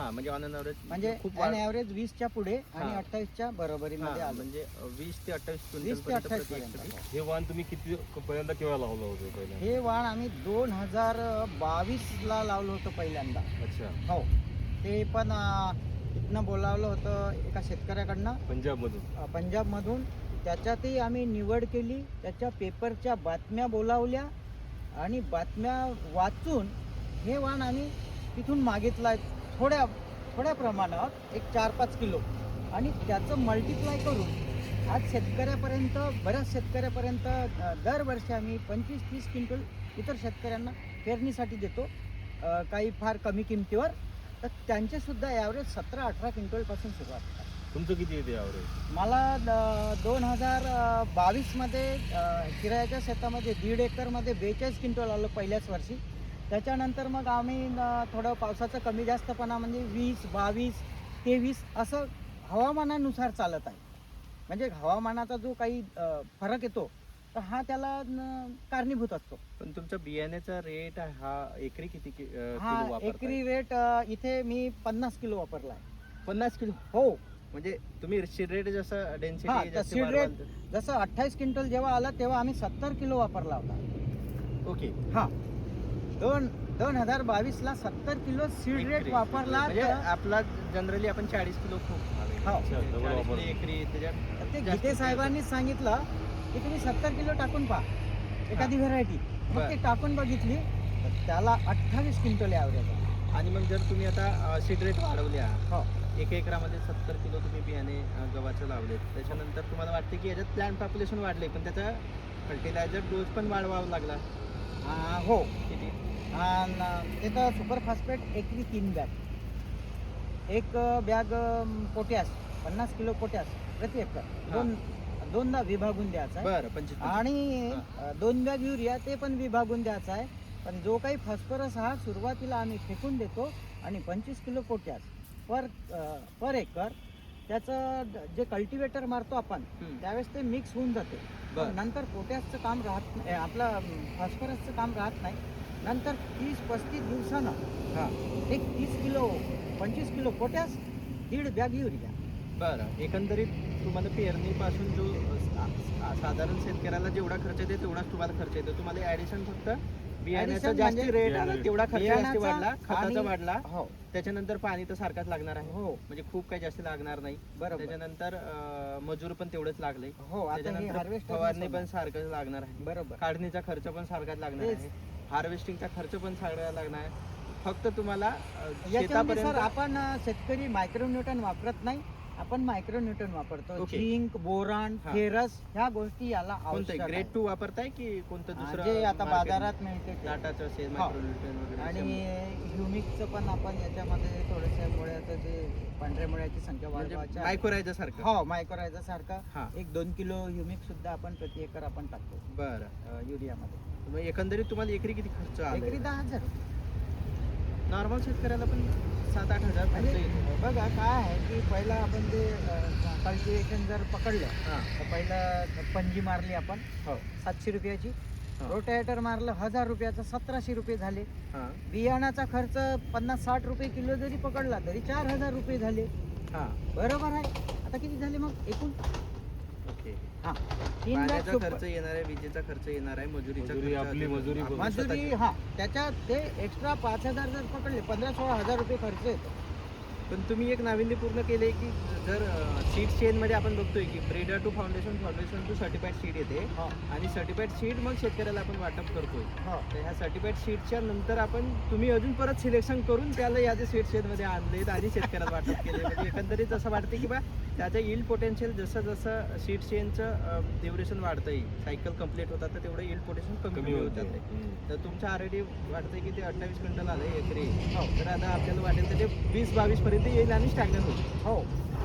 हा म्हणजे on an average म्हणजे खूप ऑन वाढ ॲव्हरेज वीसच्या पुढे आणि हा. अठ्ठावीसच्या बरोबरीमध्ये हा, आलो. म्हणजे वीस ते अठ्ठावीस वीस ते अठ्ठावीस पर्यंत एकरी. हे. वाण तुम्ही किती पहिल्यांदा केव्हा लावलं होतं पहिल्यांदा? हे वाण आम्ही दोन हजार बावीस ला लावलं होतं पहिल्यांदा. अच्छा. हो. ते पण इथनं बोलावलं होतं एका शेतकऱ्याकडनं. पंजाब मधून अ, पंजाबमधून. त्याच्यातही आम्ही निवड केली. त्याच्या पेपरच्या बातम्या बोलावल्या आणि बातम्या वाचून हे वाण आम्ही तिथून मागितला थोड्या थोड्या प्रमाणात एक चार पाच किलो. आणि त्याचं मल्टिप्लाय करून आज शेतकऱ्यापर्यंत बऱ्याच शेतकऱ्यापर्यंत दरवर्षी आम्ही पंचवीस तीस क्विंटल इतर शेतकऱ्यांना पेरणीसाठी देतो. काही फार कमी किमतीवर. तर त्यांचे सुद्धा ॲव्हरेज सतरा अठरा क्विंटलपासून सुरुवात. तुमचं किती येते यावर मला द- दोन हजार बावीसमध्ये किरायाच्या शेतामध्ये दीड एकरमध्ये बेचाळीस क्विंटल आलं पहिल्याच वर्षी. त्याच्यानंतर मग आम्ही थोडं पावसाचं कमी जास्तपणा म्हणजे वीस बावीस तेवीस असं हवामानानुसार चालत आहे. म्हणजे हवामानाचा जो काही फरक येतो तर हा त्याला कारणीभूत असतो. पण तुमचा बियाण्याचा रेट हा एकरी किती कि- हा? एकरी रेट इथे मी पन्नास किलो वापरला आहे. पन्नास किलो? हो. म्हणजे तुम्ही सीड रेट जसं डेन्सिटी rate- जसं अठ्ठावीस क्विंटल जेव्हा आला तेव्हा आम्ही सत्तर किलो वापरला होता. ओके. हा. दोन दोन हजार बावीस ला सत्तर किलो सीड रेट. वापरला म्हणजे तर- आपला जनरली आपण चाळीस किलो खूप हो. अच्छा, double 40 वापर. एकरी त्याच्यात तर ते जास्त गीते साहेबांनी सांगितलं की तुम्ही सत्तर किलो टाकून पहा एखादी व्हरायटी मग बर. ते टाकून बघितली तर त्याला अठ्ठावीस क्विंटल ॲव्हरेज आणि मग जर तुम्ही आता सीड रेट वाढवल्या हो. एक एकरामध्ये सत्तर किलो तुम्ही बियाणे अं, गव्हाचं लावलेत. त्याच्यानंतर तुम्हाला वाटते की याच्यात प्लांट पॉप्युलेशन वाढले पण त्याचा फर्टिलायझर डोस पण वाढवावा लागला. आ, हो. किती? आणि तिथं सुपर फॉस्फेट एकरी तीन बॅग. एक बॅग पोटॅश पन्नास किलो पोटॅश प्रति एकर. दोन दोनदा विभागून द्यायचा आहे. आणि दोन बॅग युरिया ते पण विभागून द्यायचा आहे. पण जो काही फॉस्फरस हा सुरुवातीला आम्ही फेकून देतो आणि पंचवीस kilo potash per per acre त्याचं जे कल्टिवेटर मारतो आपण. त्यावेळेस ते मिक्स होऊन जाते. नंतर पोटॅशचं काम राहत नाही आपलं फॉस्फरसचं काम राहत नाही. नंतर तीस पस्तीस दिवसानं हा एक तीस किलो पंचवीस किलो पोटॅश दीड बॅग युरिया. बरं एकंदरीत तुम्हाला पेरणीपासून जो सा- सा- साधारण शेतकऱ्याला जेवढा खर्च येतो तेवढाच तुम्हाला खर्च येतो तुम्हाला ऍडिशन फक्त बियाण्याचा Addition जास्ती म्हणजे रेट आला बियाणे- तेवढा खर्च जास्ती वाढला खताचा आणि- वाढला हो. त्याच्यानंतर पाणी तर सारखाच लागणार आहे. हो. म्हणजे खूप काही जास्त लागणार नाही. बरोबर. त्याच्यानंतर अं, मजूर पण तेवढंच लागले. हो आता हे त्याच्यानंतर हार्वेस्ट फवारणी पण सारखंच लागणार आहे. बरोबर. काढणीचा खर्च पण सारखाच लागणार तेच. आहे. हार्वेस्टिंगचा खर्च पण सारखा लागणार. आहे फक्त तुम्हाला सर आपण शेतकरी मायक्रोन्यूटन वापरत नाही. आपण मायक्रोन्यूटन वापरतो ओके. झिंक बोरान हा. फेरस ह्या गोष्टी याला कोणतं आवश्यक ग्रेड. टू वापरताय की कोणतं दुसरं जे आता market- बाजारात मिळते ते. असेल हो. वगैरे आणि असेल. ह्युमिकचं पण आपण याच्यामध्ये थोडंसं मुळ्याचं जे पांढऱ्या मुळ्याची संख्या म्हणजे वाढवायची आहे. मायक्रोरायझर सारखं हो मायक्रोरायझा सारखा हा एक दोन किलो ह्युमिक सुद्धा आपण प्रति एकर आपण टाकतो बरं अ, युरियामध्ये मग एकंदरीत तुम्हाला एकरी किती खर्च एकरी आला दहा हजार नॉर्मल शेतकऱ्याला पण सात आठ हजार खर्च येतो. बघा काय आहे की पहिला आपण ते कल्टिवेशन जर पकडलं हा. तर पहिलं पंजी मारली आपण. हो. सातशे रुपयाची. हा. रोटावेटर मारलं हजार रुपयाचं सतराशे रुपये झाले. बियाणाचा खर्च पन्नास साठ रुपये किलो जरी पकडला तरी चार हजार रुपये झाले. हा. बरोबर आहे. आता किती झाले मग? एकूण? ओके हा तीन लाख पाण्याचा चोपन्न. खर्च येणार आहे विजेचा खर्च येणार आहे मजुरीचा मजुरी खर्च आपली असेल. मजुरी आपली बघू. मजुरी स्वतःची. हा त्याच्यात ते एक्स्ट्रा पाच हजार जर पकडले पंधरा सोळा हजार रुपये खर्च येतो पण तुम्ही एक नाविन्यपूर्ण केले की जर सीड चेन मध्ये आपण बघतोय की breeder to foundation foundation to certified seed येते. हो. आणि सर्टिफाईड सीड मग शेतकऱ्याला आपण वाटप करतोय. हो. तर ह्या सर्टिफाईड सीडच्या नंतर आपण तुम्ही अजून परत सिलेक्शन करून त्याला या जे सीड शेडमध्ये आणलेत आणि शेतकऱ्याला वाटप केले म्हणजे एकंदरीत असं वाटते की बा त्याचं इल्ड पोटेन्शियल जसं जसं सीड चेनचं ड्युरेशन वाढतंय सायकल कंप्लीट होतात तर तेवढं इल्ड पोटेन्शियल कमी होत. जाते. तर तुमच्या ऑलरेडी वाटतंय की ते अठ्ठावीस क्विंटल आलं एकरी. हो. तर आता आपल्याला वाटेल तर ते वीस बावीस पर्यंत येईल आणि स्टॅग्नर होईल. हो.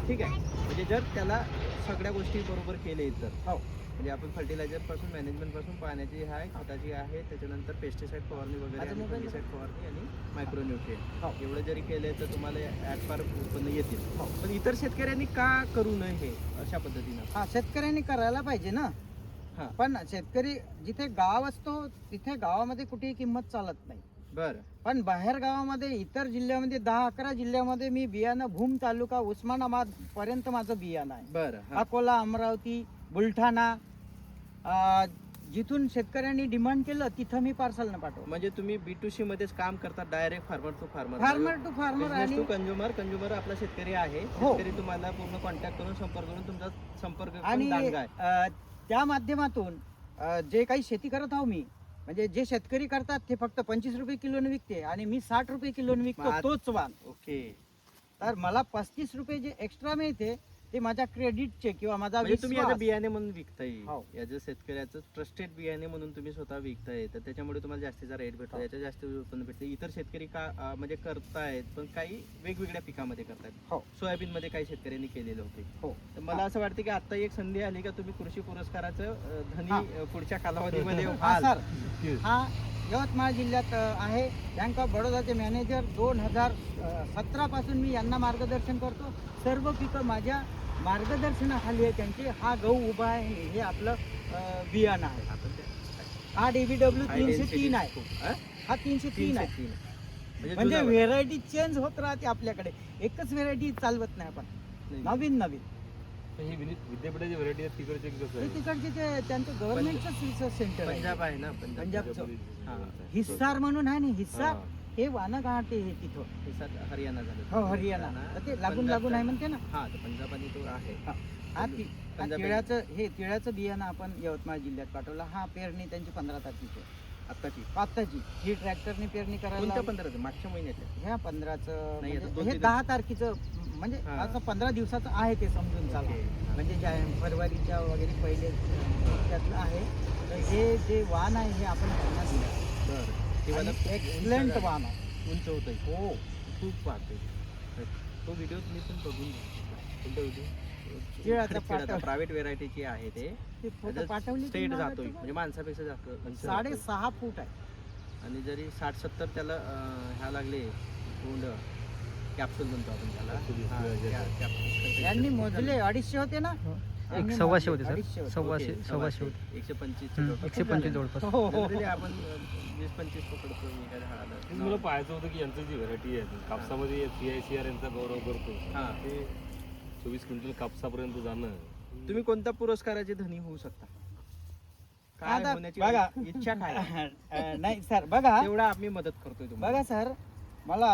ठीक आहे. म्हणजे जर त्याला सगळ्या गोष्टी बरोबर केले तर हो. म्हणजे आपण फर्टिलायझरपासून मॅनेजमेंटपासून पाण्याची आहे खताची आहे त्याच्यानंतर पेस्टिसाइड फवारणी वगैरे आणि फंगिसाइड फवारणी आणि मायक्रोन्युट्रिएंट हो. एवढं जरी केलं तर तुम्हाला ॲट फार उत्पन्न येतील. हो. पण इतर शेतकऱ्यांनी का करू नये हे अशा पद्धतीनं? हा शेतकऱ्यांनी करायला पाहिजे ना. हा. पण शेतकरी जिथे गाव असतो तिथे गावामध्ये कुठेही किंमत चालत नाही. बरं. पण बाहेर गावामध्ये इतर जिल्ह्यामध्ये दहा अकरा जिल्ह्यामध्ये मी बियाणं भूम तालुका उस्मानाबाद पर्यंत माझं बियाणं आहे. बरं. अकोला अमरावती बुलढाणा अं, जिथून शेतकऱ्यांनी डिमांड केलं तिथं मी पार्सल न पाठवलं. म्हणजे तुम्ही बी टू सी मध्येच काम करता direct farmer to farmer farmer to farmer आणि टू कंझ्युमर कंझ्युमर आपला शेतकरी आहे. हो. शेतकरी तुम्हाला पूर्ण कॉन्टॅक्ट करून संपर्क करून तुमचा संपर्क करून आणि दांडगा आहे. अं, त्या माध्यमातून अं, जे काही शेती करत आहो मी म्हणजे जे शेतकरी करतात ते फक्त पंचवीस रुपये किलोने विकते आणि मी साठ रुपये किलोने विकतो तोच वाण ओके. तर मला पस्तीस रुपये जे एक्स्ट्रा मिळते ते माझ्या क्रेडिटचे किंवा माझा म्हणजे तुम्ही विश्वास. बियाणे म्हणून विकताय. हो. याचं शेतकऱ्याचं ट्रस्टेड बियाणे म्हणून तुम्ही स्वतः विकताय. तर त्याच्यामुळे तुम्हाला जास्तीचा रेट भेटतो. हो. याच्या जास्त उत्पन्न भेटते. इतर शेतकरी का अं, म्हणजे करतायत पण काही वेगवेगळ्या पिकामध्ये करतायत. हो. सोयाबीन मध्ये काही शेतकऱ्यांनी केलेलं होते. हो. तर मला असं वाटतं की आता एक संधी आली का तुम्ही कृषी पुरस्काराचं अं, हा. धनी अं, पुढच्या कालावधीमध्ये हा व्हाल. सर. हा यवतमाळ जिल्ह्यात अ, आहे. बँक ऑफ बडोदाचे मॅनेजर दोन हजार सतरा पासून मी यांना मार्गदर्शन करतो. सर्व पिकं माझ्या मार्गदर्शनाखाली आहे त्यांचे. हा गहू उभा आहे. हे आपलं अ, बियाणं आहे. आपण ते- हा डीबीडब्ल्यू High तीनशे density तीन आहे. हा? हा तीनशे तीन तीनशे आहे. तीन. म्हणजे म्हणजे जुना- व्हेरायटी चेंज होत राहते आपल्याकडे. एकच व्हेरायटी चालवत नाही आपण. नाही. नवीन नवीन. ही विनी- विद्यापीठाची व्हरायटी आहे तिकडचे कसं आहे. तिकडचे ते त्यांचं गव्हर्नमेंटचं सेंटर आहे. पंजाब आहे ना पंजाब पंजाबचं. हा. हिस्सार म्हणून आहे ना हिस्सार. हा. हे वानं काढते हे तिथं. हे हरियाणा झालं. हो हरियाणा. तर ते लागून लागून आहे म्हणते ना. हा तर पंजाब आणि तो आहे. हा. ति- हा पंजाबी. तिळाचं हे तिळाचं बियाणं आपण यवतमाळ जिल्ह्यात पाठवलं. हा पेरणी त्यांची पंधरा तारखेची आहे. आत्ताची? आत्ताची. ही ट्रॅक्टरने पेरणी करायला कोणत्या लावली. पंधराचं? मागच्या महिन्याच्या? ह्या पंधराचं नाही, आता म्हणजे दोन हे दहा तारखेचं म्हणजे हा. आता पंधरा दिवसाचं आहे ते समजून चाला. ओके. म्हणजे ज्या फरवरीच्या वगैरे पहिले त्यातलं आहे. तर हे जे वाण आहे हे आपण त्यांना दिलं. बरं. तेव्हा एक्सलंट आहे. उंच होत हो खूप वाटते तो व्हिडिओ मी पण बघून कोणता व्हिडिओ. प्रायव्हेट व्हेरायटीची आहे ते. ते फोटो पाठवले स्टेट जातोय. म्हणजे माणसापेक्षा जास्त उंच साडे जातोय. सहा फूट आहे. आणि जरी साठ सत्तर त्याला ह्या लागले तोंड. कॅप्सूल म्हणतो आपण त्याला. हा. यांनी मोजले अडीचशे होते ना? एक सव्वाशे होते सर. सव्वाशे सव्वाशे होते. एकशे पंचवीस एकशे पंचवीस जवळपास. हो, हो, हो. आपण वीस पंचवीस पकडतो मला पाहायचं होतं की यांचं जी व्हरायटी आहे कापसामध्ये सी आय सी आर यांचा गौरव करतो. हा. ते चोवीस क्विंटल कापसापर्यंत जाणं. तुम्ही कोणत्या पुरस्काराचे धनी होऊ शकता? काय आता होण्याची बघा. इच्छा काय? नाही सर बघा. तेवढा आम्ही मदत करतोय तुम्हाला. बघा सर मला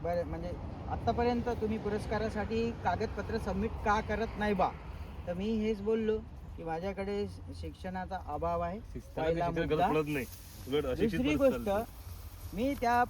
बरं म्हणजे आतापर्यंत तुम्ही पुरस्कारासाठी कागदपत्र सबमिट का करत नाही बा तर मी हेच बोललो की माझ्याकडे शिक्षणाचा अभाव आहे पहिला मुद्दा. दुसरी गोष्ट. मी त्या